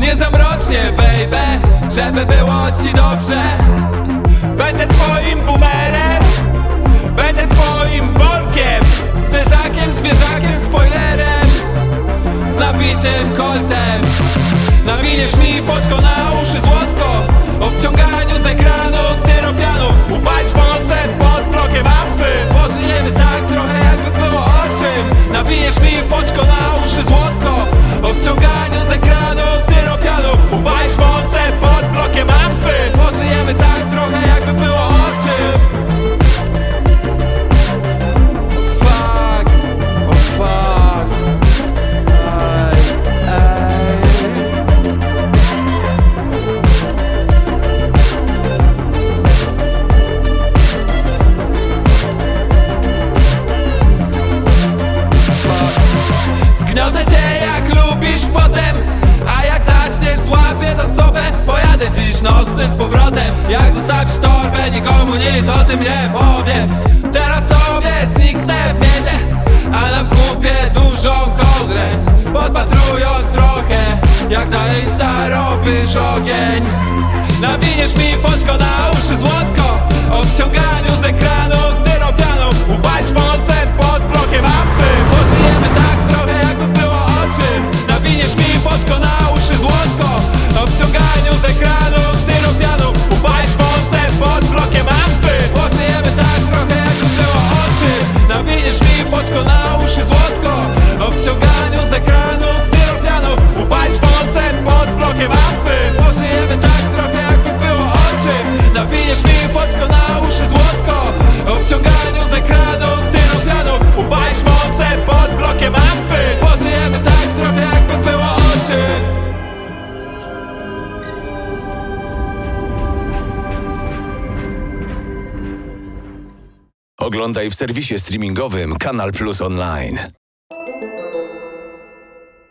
nie za mrocznie, baby Żeby było ci dobrze. Będę twoim boomerem Będę twoim bolkiem Zderzakiem, zwierzakiem, spoilerem Z nabitym koltem. Nawiniesz mi poćko na uszy złotko O wciąganiu z ekranu styropianu Upaść wąset pod blokiem ampy Pożyjemy tak trochę jakby było o czym? Nawiniesz mi poćko na potem A jak zaśniesz złapię za stopę. Pojadę dziś nocnym z powrotem. Jak zostawisz torbę nikomu nic o tym nie powiem. Teraz sobie zniknę w mieście A nam kupię dużą kołdrę. Podpatrując trochę Jak na Insta robisz ogień. Nawiniesz mi foczko na uszy złotko O wciąganiu z ekranu Oglądaj w serwisie streamingowym Kanal Plus Online.